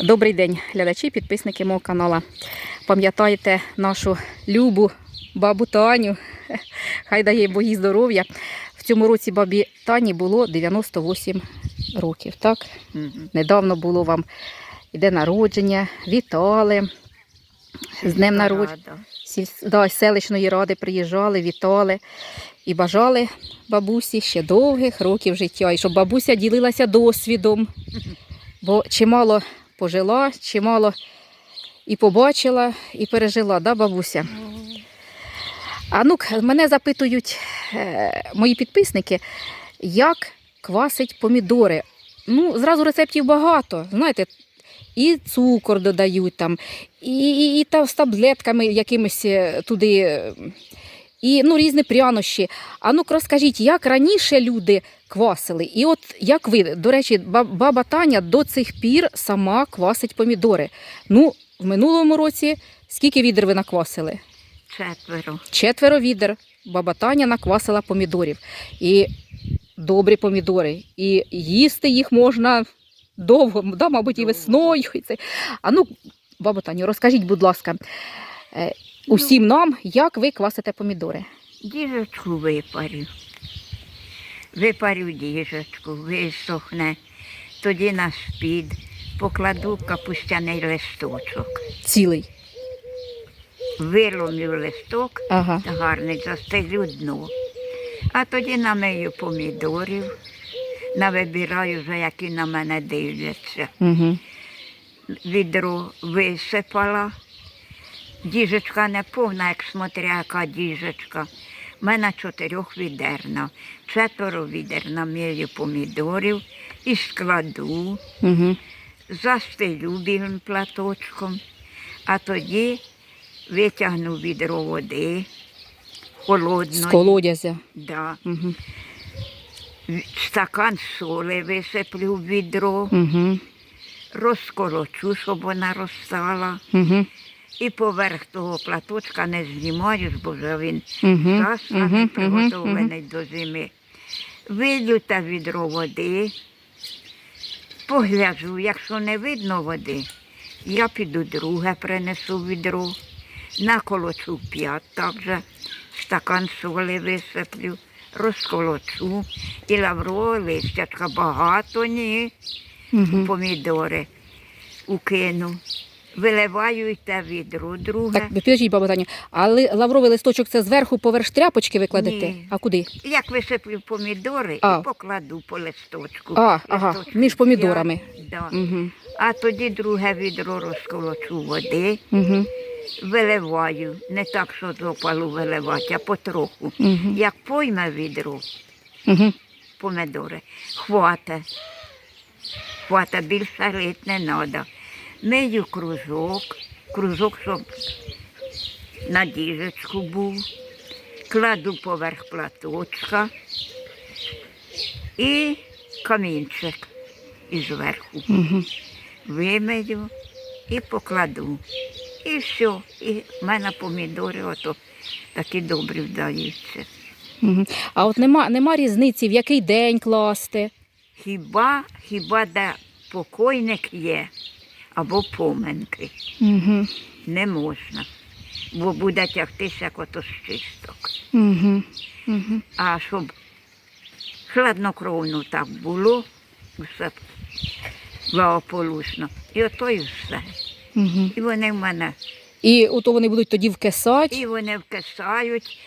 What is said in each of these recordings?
Добрий день, глядачі, підписники мого каналу. Пам'ятаєте нашу любу бабу Таню? Хай дає Бог їй здоров'я. В цьому році бабі Тані було 98 років. Так? Недавно було вам і день народження, вітали. З днем народження. Да, з селищної ради приїжджали, вітали і бажали бабусі ще довгих років життя. І щоб бабуся ділилася досвідом, бо чимало пожила, чимало і побачила, і пережила, да, бабуся? А ну, мене запитують е, мої підписники, як квасить помідори. Ну, зразу рецептів багато. Знаєте, і цукор додають там, і, і, і та, з таблетками якимись е, туди, і ну, різні прянощі. А ну розкажіть, як раніше люди квасили? І от як ви, до речі, баба Таня до цих пір сама квасить помідори. Ну, в минулому році скільки відер ви наквасили? Четверо. Четверо відер. Баба Таня наквасила помідорів. І добрі помідори. І їсти їх можна довго, да, мабуть, і весною. А ну, баба Таню, розкажіть, будь ласка, е, усім нам, як ви квасите помідори? Діжечку випарю. Випарю діжечку, висохне, тоді на спід покладу капустяний листочок. Цілий. Виломлю листок, Ага. гарний, застелю дно. А тоді намию помідорів, навибираю вже, які на мене дивляться. Угу. Відро висипала. Діжечка не повна, як смотря, яка діжечка. У мене чотирьох відерна. Четверо відер намію помідорів і складу, Угу. застелю білим платочком, а тоді витягну відро води холодної. З колодязя. Да. Угу. Стакан соли висиплю в відро, Угу. розколочу, щоб вона розстала. Угу. І поверх того платочка не знімаю, бо вже він засланий, приготовлений до зими. Вилю та відро води, погляджу, якщо не видно води, я піду друге принесу відро, наколочу п'ять також, стакан соли висиплю, розколочу і лаврове листячка багато ні Угу. помідори укину. Виливаю те відро, друге. Так, підождіть, баба Таню, але лавровий листочок це зверху поверх тряпочки ви кладете? Ні. А куди? Як висиплю помідори А. і покладу по листочку. А, ага, Листочку між помідорами. п'ять, Да. Угу. А тоді друге відро розколочу води, Угу. виливаю. Не так, що з опалу виливати, а потроху. Угу. Як пойме відро, Угу. помідори, хвата. Хвата більше лить не треба. Мию кружок, кружок, щоб на діжечку був, кладу поверх платочка і камінчик ізверху. Угу. Вимию і покладу. І все. І в мене помідори ото такі добрі вдаються. Угу. А от нема, нема різниці, в який день класти. Хіба, хіба де покойник є або поминки, Угу. не можна, бо буде тягтися як ото з чисток. Угу. Угу. А щоб хладнокровно так було, все благополучно. І ото і все. Угу. І вони в мене, І ото вони будуть тоді вкисати. і вони вкисають,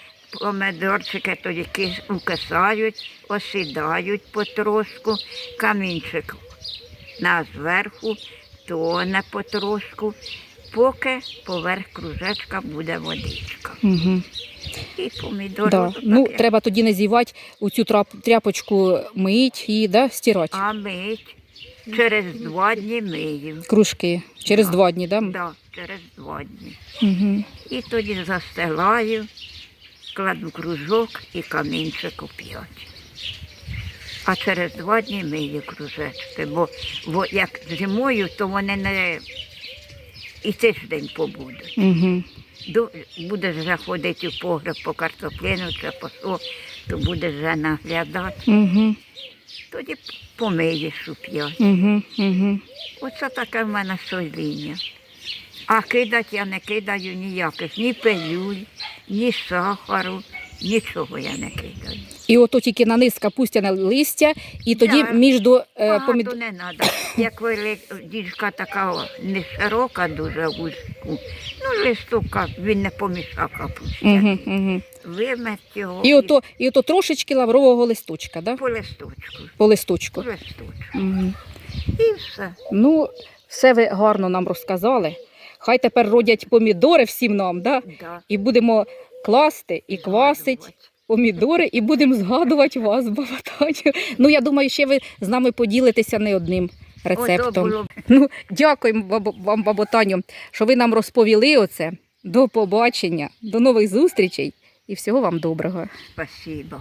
помидорчики тоді кис- вкисають, осідають потрошку, камінчик на зверху, тоне потрошку, поки поверх кружечка буде водичка. Угу. І помідори. Да. Ну, треба тоді не зівати у цю тряпочку мить і да, стирати. А мить через два дні мию. Кружки. Через Да. два дні, да? Да, через два дні. Угу. І тоді застилаю, кладу кружок і камінчик у п'ять. А через два дні мию кружечки, бо, бо як зимою, то вони не і тиждень побудуть. Угу. До, будеш вже ходити в погреб по картоплину чи по що, то будеш вже наглядати. Угу, Тоді помиєш у п'ять. угу, угу. Оце таке в мене соління. А кидати я не кидаю ніяких, ні пилюль, ні сахару, нічого я не кидаю. І ото тільки на низ капустяне листя, і тоді Да. між до е, Багато помід... не треба. Як велик, діжка така не широка, дуже вузьку. Ну, листок він не помішав капусті. Угу, угу. Вимет його І ото, і ото трошечки лаврового листочка, да? по листочку. по листочку. По листочку. Угу. І все. Ну, все ви гарно нам розказали. Хай тепер родять помідори всім нам, да? Да. і будемо класти і квасить. Помідори, і будемо згадувати вас, бабатаню. Ну, я думаю, ще ви з нами поділитеся не одним рецептом. було Ну, дякуємо вам, баботаню, що ви нам розповіли оце. До побачення, до нових зустрічей і всього вам доброго. спасибо.